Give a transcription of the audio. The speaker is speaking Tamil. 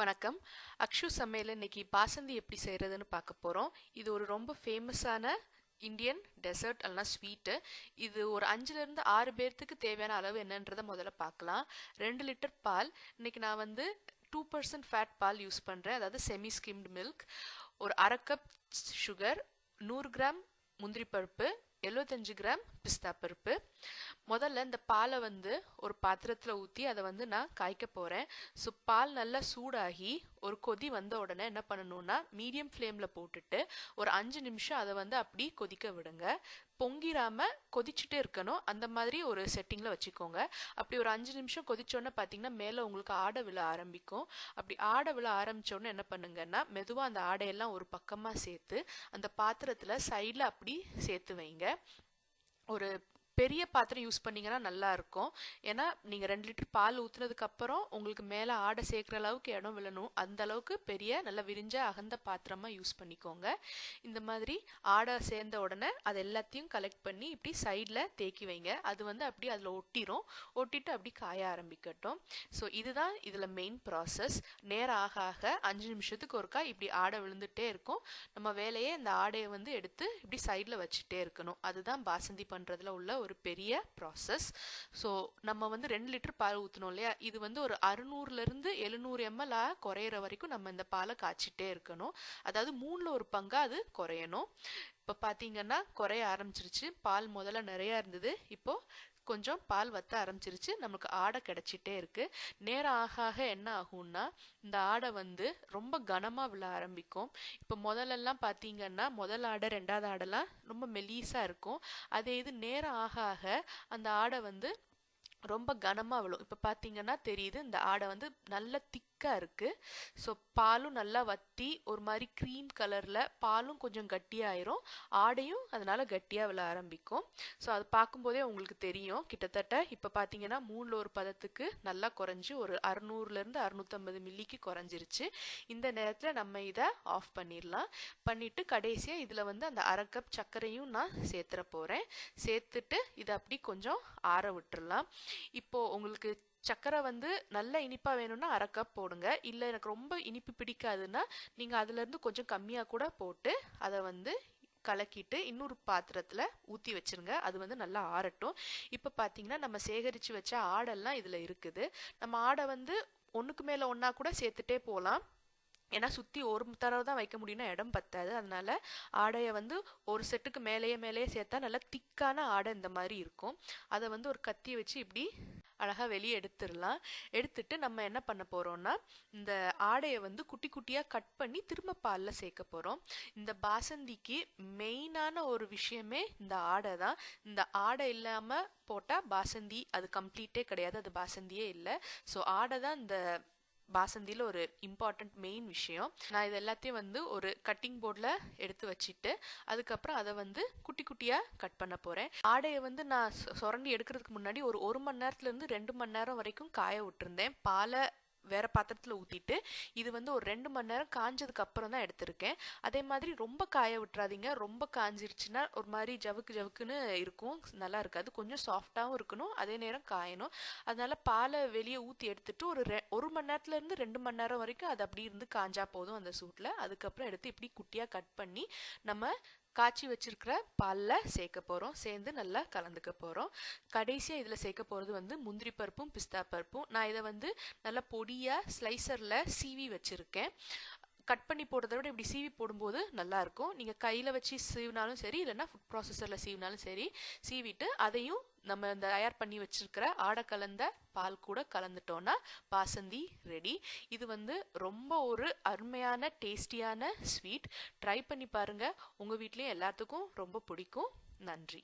வணக்கம். அக்ஷு சமையல் இன்னைக்கு பாசந்தி எப்படி செய்கிறதுன்னு பார்க்க போகிறோம் இது ஒரு ரொம்ப ஃபேமஸான இந்தியன் டெசர்ட் அல்லனா ஸ்வீட்டு இது ஒரு அஞ்சுலேருந்து ஆறு பேர்த்துக்கு தேவையான அளவு என்னன்றதை முதல்ல பார்க்கலாம். ரெண்டு லிட்டர் பால். இன்னைக்கு நான் வந்து டூ பர்சன்ட் ஃபேட் பால் யூஸ் பண்ணுறேன் அதாவது செமி ஸ்கிம்டு மில்க் ஒரு அரை கப் சுகர் நூறு கிராம் முந்திரி பருப்பு எழுபத்தஞ்சு கிராம் பிஸ்தா பருப்பு. முதல்ல இந்த பாலை வந்து ஒரு பாத்திரத்தில் ஊற்றி அதை வந்து நான் காய்க்க போகிறேன் ஸோ பால் நல்லா சூடாகி ஒரு கொதி வந்த உடனே என்ன பண்ணணும்னா மீடியம் ஃப்ளேமில் போட்டுட்டு ஒரு அஞ்சு நிமிஷம் அதை வந்து அப்படி கொதிக்க விடுங்க. பொங்கிராம கொதிச்சுட்டே இருக்கணும். அந்த மாதிரி ஒரு செட்டிங்கில் வச்சுக்கோங்க. அப்படி ஒரு அஞ்சு நிமிஷம் கொதிச்சோடனே பார்த்தீங்கன்னா மேலே உங்களுக்கு ஆடை விழ ஆரம்பிக்கும். அப்படி ஆடை விழ ஆரம்பித்தோடனே என்ன பண்ணுங்கன்னா மெதுவாக அந்த ஆடையெல்லாம் ஒரு பக்கமாக சேர்த்து அந்த பாத்திரத்தில் சைடில் அப்படி சேர்த்து வைங்க. ஒரு பெரிய பாத்திரம் யூஸ் பண்ணீங்கன்னா நல்லா இருக்கும் ஏன்னா நீங்கள் ரெண்டு லிட்டர் பால் ஊற்றுனதுக்கப்புறம் உங்களுக்கு மேலே ஆடை சேர்க்குற அளவுக்கு இடம் விழணும். அந்த அளவுக்கு பெரிய நல்லா விரிஞ்ச அகந்த பாத்திரமாக யூஸ் பண்ணிக்கோங்க. இந்த மாதிரி ஆடை சேர்ந்த உடனே அது எல்லாத்தையும் கலெக்ட் பண்ணி இப்படி சைடில் தேக்கி வைங்க. அது வந்து அப்படி அதில் ஒட்டிரும். ஒட்டிட்டு அப்படி காய ஆரம்பிக்கட்டும். ஸோ இதுதான் இதில் மெயின் ப்ராசஸ் நேரம் ஆக ஆக அஞ்சு நிமிஷத்துக்கு ஒருக்கா இப்படி ஆடை விழுந்துட்டே இருக்கும். நம்ம வேலையே இந்த ஆடையை வந்து எடுத்து இப்படி சைடில் வச்சுட்டே இருக்கணும். அதுதான் பாசந்தி பண்ணுறதுல உள்ள ஒரு ஒரு பெரிய ப்ராசஸ் ஸோ நம்ம வந்து ரெண்டு லிட்டர் பால் ஊற்றணும் இல்லையா? இது வந்து ஒரு அறுநூறுலேருந்து எழுநூறு எம்எல் குறையிற வரைக்கும் நம்ம இந்த பாலை காய்ச்சிட்டே இருக்கணும். அதாவது மூணில் ஒரு பங்காக அது குறையணும். இப்போ பார்த்தீங்கன்னா குறைய ஆரம்பிச்சிருச்சு. பால் முதல்ல நிறையா இருந்தது. இப்போது கொஞ்சம் பால் வத்த ஆரம்பிச்சிருச்சு. நமக்கு ஆடை கிடச்சிட்டே இருக்குது நேரம் ஆக ஆக என்ன ஆகும்னா இந்த ஆடை வந்து ரொம்ப கனமாக விழ ஆரம்பிக்கும். இப்போ முதலெல்லாம் பார்த்தீங்கன்னா முதல் ஆடை ரெண்டாவது ஆடெல்லாம் ரொம்ப மெலீஸாக இருக்கும். அதே இது நேரம் ஆக ஆக அந்த ஆடை வந்து ரொம்ப கனமாக விழும். இப்போ பார்த்தீங்கன்னா தெரியுது இந்த ஆடை வந்து நல்ல திக்காக இருக்குது ஸோ பாலும் நல்லா வத்தி ஒரு மாதிரி க்ரீம் கலரில் பாலும் கொஞ்சம் கட்டியாயிரும். ஆடையும் அதனால் கட்டியாக விழ ஆரம்பிக்கும். ஸோ அது பார்க்கும்போதே உங்களுக்கு தெரியும். கிட்டத்தட்ட இப்போ பார்த்தீங்கன்னா மூணில் ஒரு பதத்துக்கு நல்லா குறைஞ்சி ஒரு அறுநூறுலேருந்து அறுநூற்றம்பது மில்லிக்கு குறைஞ்சிருச்சு. இந்த நேரத்தில் நம்ம இதை ஆஃப் பண்ணிடலாம். பண்ணிவிட்டு கடைசியாக இதில் வந்து அந்த அரை கப் சர்க்கரையும் நான் சேர்த்துற போகிறேன் சேர்த்துட்டு இதை அப்படி கொஞ்சம் ஆற விட்டுறலாம். இப்போது உங்களுக்கு சர்க்கரை வந்து நல்ல இனிப்பாக வேணும்னா அரை கப் போடுங்க. இல்லை எனக்கு ரொம்ப இனிப்பு பிடிக்காதுன்னா நீங்கள் அதுலேருந்து கொஞ்சம் கம்மியாக கூட போட்டு அதை வந்து கலக்கிட்டு இன்னொரு பாத்திரத்தில் ஊற்றி வச்சுருங்க. அது வந்து நல்லா ஆறட்டும். இப்போ பார்த்தீங்கன்னா நம்ம சேகரித்து வச்ச ஆடெல்லாம் இதில் இருக்குது. நம்ம ஆடை வந்து ஒன்றுக்கு மேலே ஒன்றா கூட சேர்த்துட்டே போகலாம் ஏன்னா சுற்றி ஒரு தடவை தான் வைக்க முடியும்னா இடம் பத்தாது. அதனால ஆடையை வந்து ஒரு செட்டுக்கு மேலேயே மேலேயே சேர்த்தா நல்லா திக்கான ஆடை இந்த மாதிரி இருக்கும். அதை வந்து ஒரு கத்தி வச்சு இப்படி அழகாக வெளியே எடுத்துடலாம். எடுத்துட்டு நம்ம என்ன பண்ண போகிறோம்னா இந்த ஆடையை வந்து குட்டி குட்டியாக கட் பண்ணி திரும்ப பாலில் சேர்க்க போகிறோம் இந்த பாசந்திக்கு மெயினான ஒரு விஷயமே இந்த ஆடை தான். இந்த ஆடை இல்லாமல் போட்டால் பாசந்தி அது கம்ப்ளீட்டே கிடையாது. அது பாசந்தியே இல்லை. ஸோ ஆடை தான் இந்த பாசந்தியில் ஒரு இம்பார்ட்டண்ட் மெயின் விஷயம். நான் இது எல்லாத்தையும் வந்து ஒரு கட்டிங் போர்டில் எடுத்து வச்சுட்டு அதுக்கப்புறம் அதை வந்து குட்டி குட்டியாக கட் பண்ண போகிறேன் ஆடையை வந்து நான் சுரண்டி எடுக்கிறதுக்கு முன்னாடி ஒரு ஒரு மணி நேரத்துலேருந்து ரெண்டு மணி நேரம் வரைக்கும் காய விட்டுருந்தேன். பாலை வேற பாத்திரத்தில் ஊற்றிட்டு இது வந்து ஒரு ரெண்டு மணி நேரம் காஞ்சதுக்கு அப்புறம் தான் எடுத்திருக்கேன். அதே மாதிரி ரொம்ப காய விட்டுறாதீங்க. ரொம்ப காஞ்சிருச்சுன்னா ஒரு மாதிரி ஜவுக்கு ஜவுக்குன்னு இருக்கும். நல்லா இருக்காது. கொஞ்சம் சாஃப்டாகவும் இருக்கணும். அதே நேரம் காயணும். அதனால பாலை வெளியே ஊற்றி எடுத்துட்டு ஒரு ரெ ஒரு மணி நேரத்துலேருந்து ரெண்டு மணி நேரம் வரைக்கும் அது அப்படி இருந்து காஞ்சா போதும் அந்த சூட்டில் அதுக்கப்புறம் எடுத்து இப்படி குட்டியாக கட் பண்ணி நம்ம காய்ச்சி வச்சிருக்கிற பாலில் சேர்க்க போகிறோம் சேர்ந்து நல்லா கலந்துக்க போகிறோம் கடைசியாக இதில் சேர்க்க போகிறது வந்து முந்திரி பருப்பும் பிஸ்தா பருப்பும். நான் இதை வந்து நல்லா பொடியாக ஸ்லைசரில் சீவி வச்சுருக்கேன். கட் பண்ணி போடுறத விட இப்படி சீவி போடும்போது நல்லாயிருக்கும். நீங்கள் கையில் வச்சு சீவினாலும் சரி இல்லைன்னா ஃபுட் ப்ராசஸரில் சீவினாலும் சரி சீவிட்டு அதையும் நம்ம இந்த தயார் பண்ணி வச்சிருக்கிற ஆடை கலந்த பால் கூட கலந்துட்டோன்னா பாசந்தி ரெடி இது வந்து ரொம்ப ஒரு அருமையான டேஸ்டியான ஸ்வீட் ட்ரை பண்ணி பாருங்கள் உங்கள் வீட்லேயும் எல்லாத்துக்கும் ரொம்ப பிடிக்கும். நன்றி.